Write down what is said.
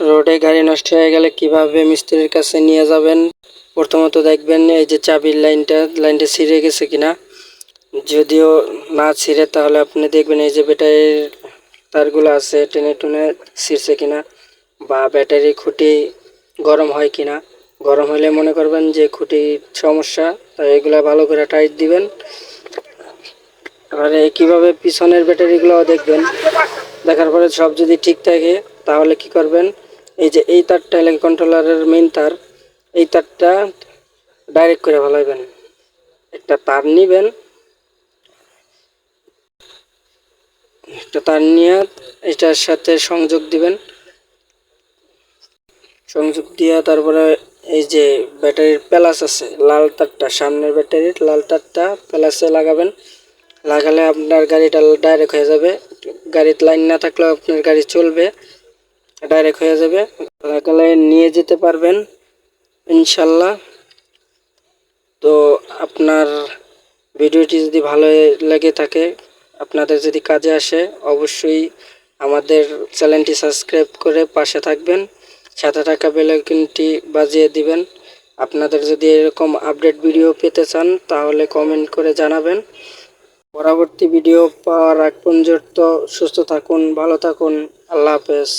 রোডে গাড়ি নষ্ট হয়ে গেলে কীভাবে মিস্ত্রির কাছে নিয়ে যাবেন? প্রথমত দেখবেন এই যে চাবির লাইনটা লাইনটা ছিঁড়ে গেছে কিনা? যদিও না ছিঁড়ে, তাহলে আপনি দেখবেন এই যে ব্যাটারির তারগুলো আছে, টেনে টুনে ছিঁড়ছে কিনা বা ব্যাটারি খুঁটি গরম হয় কিনা? গরম হলে মনে করবেন যে খুঁটির সমস্যা তাই এগুলা ভালো করে টাইট দিবেন। এবারে কীভাবে পিছনের ব্যাটারিগুলোও দেখবেন? দেখার পরে সব যদি ঠিক থাকে, তাহলে কি করবেন? এই যে এই তারটা হলে কন্ট্রোলারের মেইন তার, এই তারটা ডাইরেক্ট করে ফেলাইবেন একটা তার নিবেন। একটা তার নিয়ে এটার সাথে সংযোগ দিবেন। সংযোগ দিয়ে তারপরে এই যে ব্যাটারির প্যালাস আছে, লাল তারটা, সামনের ব্যাটারির লাল তারটা প্যালাসে লাগাবেন। লাগালে আপনার গাড়িটা ডাইরেক্ট হয়ে যাবে। গাড়ির লাইন না থাকলেও আপনার গাড়ি চলবে। ডাইরেক্ট হয়ে যাবে। লাগালে নিয়ে যেতে পারবেন, ইনশাল্লাহ। তো আপনার ভিডিওটি যদি ভালো লেগে থাকে, আপনাদের যদি কাজে আসে, অবশ্যই আমাদের চ্যানেলটি সাবস্ক্রাইব করে পাশে থাকবেন। সাথে থাকা বেলাইকনটি বাজিয়ে দিবেন। আপনাদের যদি এরকম আপডেট ভিডিও পেতে চান, তাহলে কমেন্ট করে জানাবেন। পরবর্তী ভিডিও পাওয়ার আগ পর্যন্ত সুস্থ থাকুন, ভালো থাকুন। আল্লাহ হাফেজ।